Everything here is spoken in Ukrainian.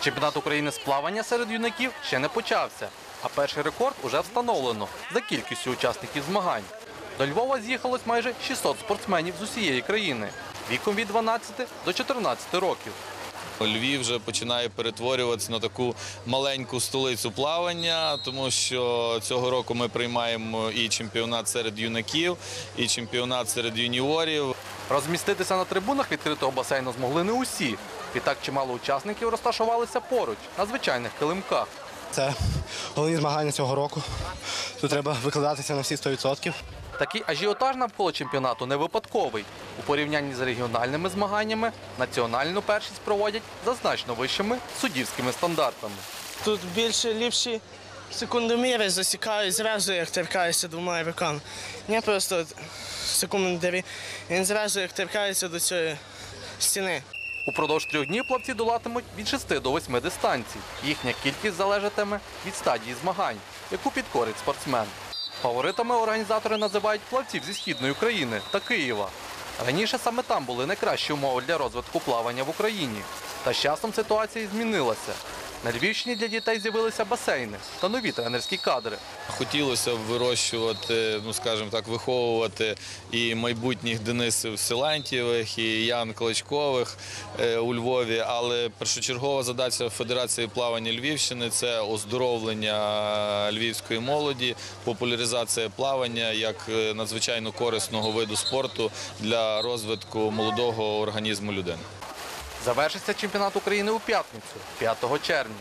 Чемпіонат України з плавання серед юнаків ще не почався, а перший рекорд уже встановлено за кількістю учасників змагань. До Львова з'їхалось майже 600 спортсменів з усієї країни віком від 12 до 14 років. Львів вже починає перетворюватися на таку маленьку столицю плавання, тому що цього року ми приймаємо і чемпіонат серед юнаків, і чемпіонат серед юніорів. Розміститися на трибунах відкритого басейну змогли не усі. Відтак чимало учасників розташувалися поруч на звичайних килимках. Це головні змагання цього року. Тут треба викладатися на всі 100%. Такий ажіотаж навколо чемпіонату не випадковий. У порівнянні з регіональними змаганнями національну першість проводять за значно вищими суддівськими стандартами. Тут більше ліпші секундоміри засікають зразу, як торкаєшся двома руками. Не просто секундомірі, він зразу як торкається до цієї стіни. Упродовж трьох днів плавці долатимуть від 6 до 8 дистанцій. Їхня кількість залежатиме від стадії змагань, яку підкорить спортсмен. Фаворитами організатори називають плавців зі східної України та Києва. Раніше саме там були найкращі умови для розвитку плавання в Україні. Та з часом ситуація змінилася. На Львівщині для дітей з'явилися басейни та нові тренерські кадри. Хотілося б вирощувати, ну скажімо так, виховувати і майбутніх Денисів Силантьєвих, і Ян Клочкових е, у Львові. Але першочергова задача Федерації плавання Львівщини це оздоровлення львівської молоді, популяризація плавання як е, надзвичайно корисного виду спорту для розвитку молодого організму людини. Завершиться чемпіонат України у п'ятницю, 5 червня.